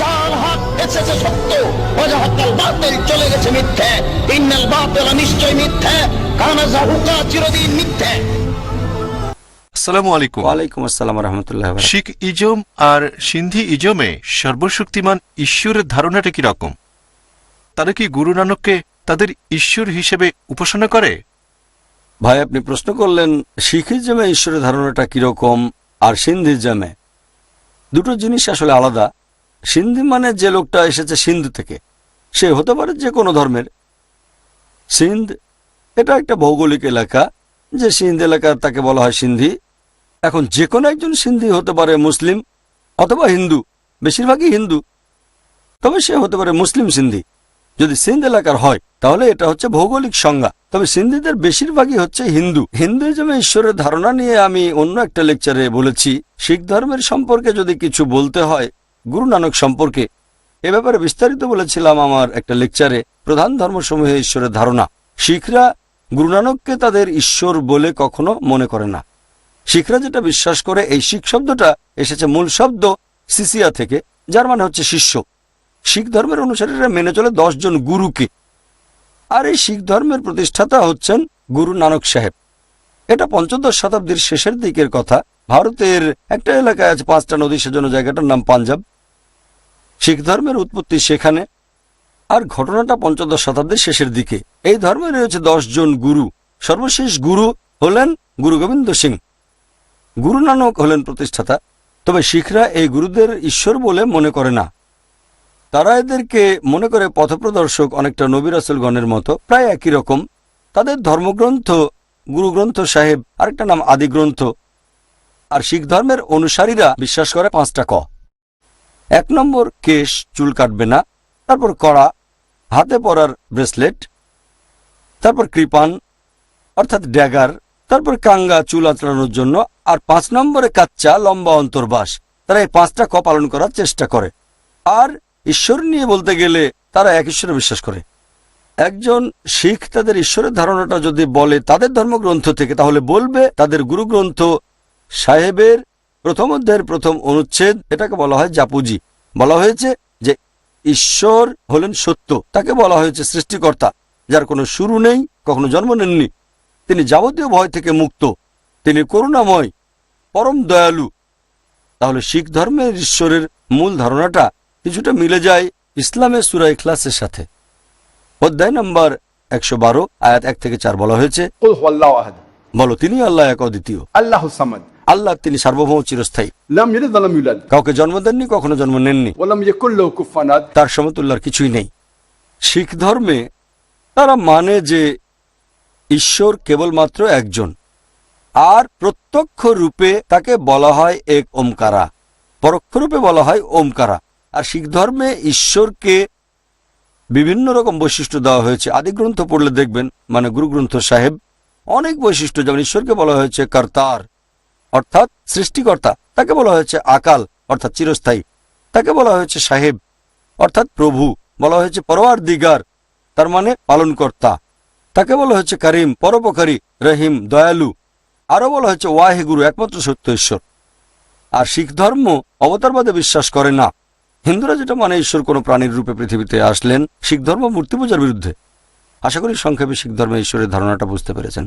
যার হাত এসেছে সত্য ওয়াজাহাক্কাল বাতিল চলে গেছে মিথ্যে ইন্নাল বাতিল নিশ্চয় মিথ্যে কানা জাহুকা চিরদিন মিথ্যে। আসসালামু আলাইকুম। ওয়ালাইকুম আসসালাম রহমতুল্লাহ শিখ ইজম আর সিন্ধি ইজমে সর্বশক্তিমান ঈশ্বরের ধারণাটা কি রকম? তারা কি গুরু নানককে তাদের ঈশ্বর হিসেবে উপাসনা করে? ভাই আপনি প্রশ্ন করলেন শিখিজমে ঈশ্বরের ধারণাটা কীরকম আর সিন্ধিজমে দুটো জিনিস আসলে আলাদা। সিন্ধি মানে যে লোকটা এসেছে সিন্ধু থেকে, সে হতে পারে যে কোনো ধর্মের। সিন্ধ, এটা একটা ভৌগোলিক এলাকা, যে সিন্ধ এলাকা তাকে বলা হয় সিন্ধি। এখন যে কোনো একজন সিন্ধি হতে পারে মুসলিম অথবা হিন্দু, বেশিরভাগই হিন্দু। তবে সে হতে পারে মুসলিম সিন্ধি। যদি সিন্ধ এলাকার হয়, তাহলে এটা হচ্ছে ভৌগোলিক সংজ্ঞা। তবে সিন্ধিদের বেশিরভাগই হচ্ছে হিন্দু। হিন্দুইজমে ঈশ্বরের ধারণা নিয়ে আমি অন্য একটা লেকচারে বলেছি, শিখ ধর্মের সম্পর্কে যদি কিছু বলতে হয় গুরু নানক সম্পর্কে এ ব্যাপারে বিস্তারিত বলেছিলাম আমার একটা লেকচারে প্রধান ধর্মসমূহে ঈশ্বরের ধারণা। শিখরা গুরু নানককে তাদের ঈশ্বর বলে কখনো মনে করে না। শিখরা যেটা বিশ্বাস করে, এই শিখ শব্দটা এসেছে মূল শব্দ সিসিয়া থেকে, যার মানে হচ্ছে শিষ্য। শিখ ধর্মের অনুসারীরা মেনে চলে জন গুরুকে। আর এই শিখ ধর্মের প্রতিষ্ঠাতা হচ্ছেন গুরু নানক সাহেব। এটা পঞ্চদশ শতাব্দীর শেষের দিকের কথা। ভারতের একটা এলাকায় আছে, পাঁচটা নদী, সেজন্য জায়গাটার নাম পাঞ্জাব। শিখ ধর্মের উৎপত্তি সেখানে। আর ঘটনাটা পঞ্চদশ শতাব্দীর শেষের দিকে। এই ধর্মে রয়েছে জন গুরু। সর্বশেষ গুরু হলেন গুরু গোবিন্দ সিং। গুরু নানক হলেন প্রতিষ্ঠাতা। তবে শিখরা এই গুরুদের ঈশ্বর বলে মনে করে না। তারা এদেরকে মনে করে পথপ্রদর্শক অনেকটা নবী রাসুলগণের মতো। প্রায় একই রকম। তাদের ধর্মগ্রন্থ গুরুগ্রন্থ সাহেব, আরেকটা নাম আদি গ্রন্থ আর শিখ ধর্মের অনুসারীরা বিশ্বাস করে পাঁচটা ক। এক নম্বর কেশ চুল কাটবে না, তারপর কড়া, হাতে পরার ব্রেসলেট, তারপর কৃপান, অর্থাৎ ড্যাগার, তারপর কাঙ্গা চুল আঁচড়ানোর জন্য, আর পাঁচ নম্বরে কাচ্চা লম্বা অন্তর্বাস, তারা এই পাঁচটা ক পালন করার চেষ্টা করে। আর ঈশ্বর নিয়ে বলতে গেলে তারা এক ঈশ্বরে বিশ্বাস করে। একজন শিখ তাদের ঈশ্বরের ধারণাটা যদি বলে তাদের ধর্মগ্রন্থ থেকে, তাহলে বলবে তাদের গুরুগ্রন্থ সাহেবের প্রথম অধ্যায়ের প্রথম অনুচ্ছেদ এটাকে বলা হয় জাপুজি। বলা হয়েছে যে ঈশ্বর হলেন সত্য। তাকে বলা হয়েছে সৃষ্টিকর্তা যার কোনো শুরু নেই কখনো জন্ম নেননি। তিনি যাবতীয় ভয় থেকে মুক্ত। তিনি করুণাময় পরম দয়ালু। তাহলে শিখ ধর্মের ঈশ্বরের মূল ধারণাটা কিছুটা মিলে যায় ইসলামের সুরাই ক্লাসের সাথে। অধ্যায় নম্বর একশো বারো আয়াত এক থেকে চার বলা হয়েছে বলো তিনি আল্লাহ এক অদ্বিতীয়। আল্লাহ আল্লাহ তিনি সার্বভৌম চিরস্থায়ী। কাউকে জন্ম দেননি কখনো জন্ম নেননি। তার সমতুল্লার কিছুই নেই। শিখ ধর্মে তারা মানে যে ঈশ্বর কেবলমাত্র একজন। আর প্রত্যক্ষ রূপে তাকে বলা হয় এক ওমকারা। পরোক্ষ রূপে বলা হয় ওমকারা। আর শিখ ধর্মে ঈশ্বরকে বিভিন্ন রকম বৈশিষ্ট্য দেওয়া হয়েছে। আদি গ্রন্থ পড়লে দেখবেন মানে গুরুগ্রন্থ সাহেব অনেক বৈশিষ্ট্য যেমন ঈশ্বরকে বলা হয়েছে কর্তার। অর্থাৎ সৃষ্টিকর্তা, তাকে বলা হয়েছে আকাল, অর্থাৎ চিরস্থায়ী। তাকে বলা হয়েছে সাহেব, অর্থাৎ প্রভু, বলা হয়েছে পরোয়ার দিগার তার মানে পালনকর্তা। তাকে বলা হয়েছে করিম, পরোপকারী, রহিম, দয়ালু। আরও বলা হয়েছে ওয়াহে গুরু একমাত্র সত্য ঈশ্বর। আর শিখ ধর্ম অবতারবাদে বিশ্বাস করে না। হিন্দুরা যেটা মানে ঈশ্বর কোনো প্রাণীর রূপে পৃথিবীতে আসলেন শিখ ধর্ম মূর্তি পূজার বিরুদ্ধে। আশা করি সংক্ষেপে শিখ ধর্মে ঈশ্বরের ধারণাটা বুঝতে পেরেছেন।